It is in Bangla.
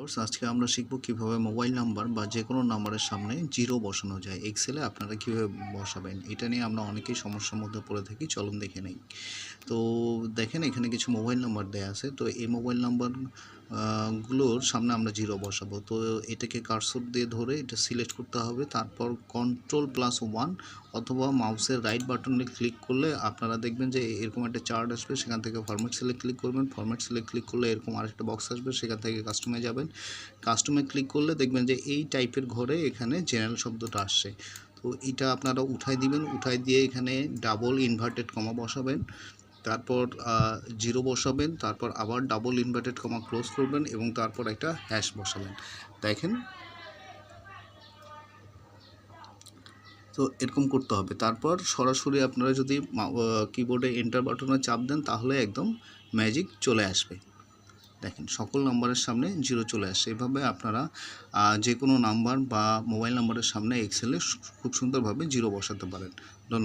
ভিউয়ার্স, আজকে আমরা শিখব কীভাবে মোবাইল নাম্বার বা যে কোনো নাম্বারের সামনে জিরো বসানো যায়। এক্সেলে আপনারা কীভাবে বসাবেন এটা নিয়ে আমরা অনেকেই সমস্যার মধ্যে পড়ে থাকি চলুন দেখে নেই। তো দেখেন এখানে কিছু মোবাইল নাম্বার দেওয়া আছে। তো এই মোবাইল নাম্বার গুলোর সামনে আমরা জিরো বসাবো। তো এটাকে কারসর দিয়ে ধরে এটা সিলেক্ট করতে হবে, তারপর কন্ট্রোল প্লাস ওয়ান অথবা মাউসের রাইট বাটনে ক্লিক করলে আপনারা দেখবেন যে এরকম একটা চার্ট আসবে, সেখান থেকে ফরম্যাট সিলেক্ট ক্লিক করবেন। ফরম্যাট সিলেক্ট ক্লিক করলে এরকম আরেকটা বক্স আসবে, সেখান থেকে কাস্টমে যাবেন। কাস্টমে ক্লিক করলে দেখবেন যে এই টাইপের ঘরে এখানে জেনারেল শব্দটা আসছে। তো এটা আপনারা উঠাই দিবেন, উঠাই দিয়ে এখানে ডাবল ইনভার্টেড কমা বসাবেন। তারপর জিরো বসাবেন, তারপর আবার ডাবল ইনভার্টেড কমা ক্লোজ করবেন এবং তারপর একটা হ্যাশ বসাবেন। দেখেন। তো এরকম করতে হবে। তারপর সরাসরি আপনারা যদি কিবোর্ডে এন্টার বাটনে চাপ দেন, তাহলে একদম ম্যাজিক চলে আসবে। দেখেন, সকল নাম্বারের সামনে জিরো চলে আসে। এভাবে আপনারা যে কোনো নাম্বার বা মোবাইল নাম্বারের সামনে এক্সেলে খুব সুন্দরভাবে জিরো বসাতে পারেন। ধন্যবাদ।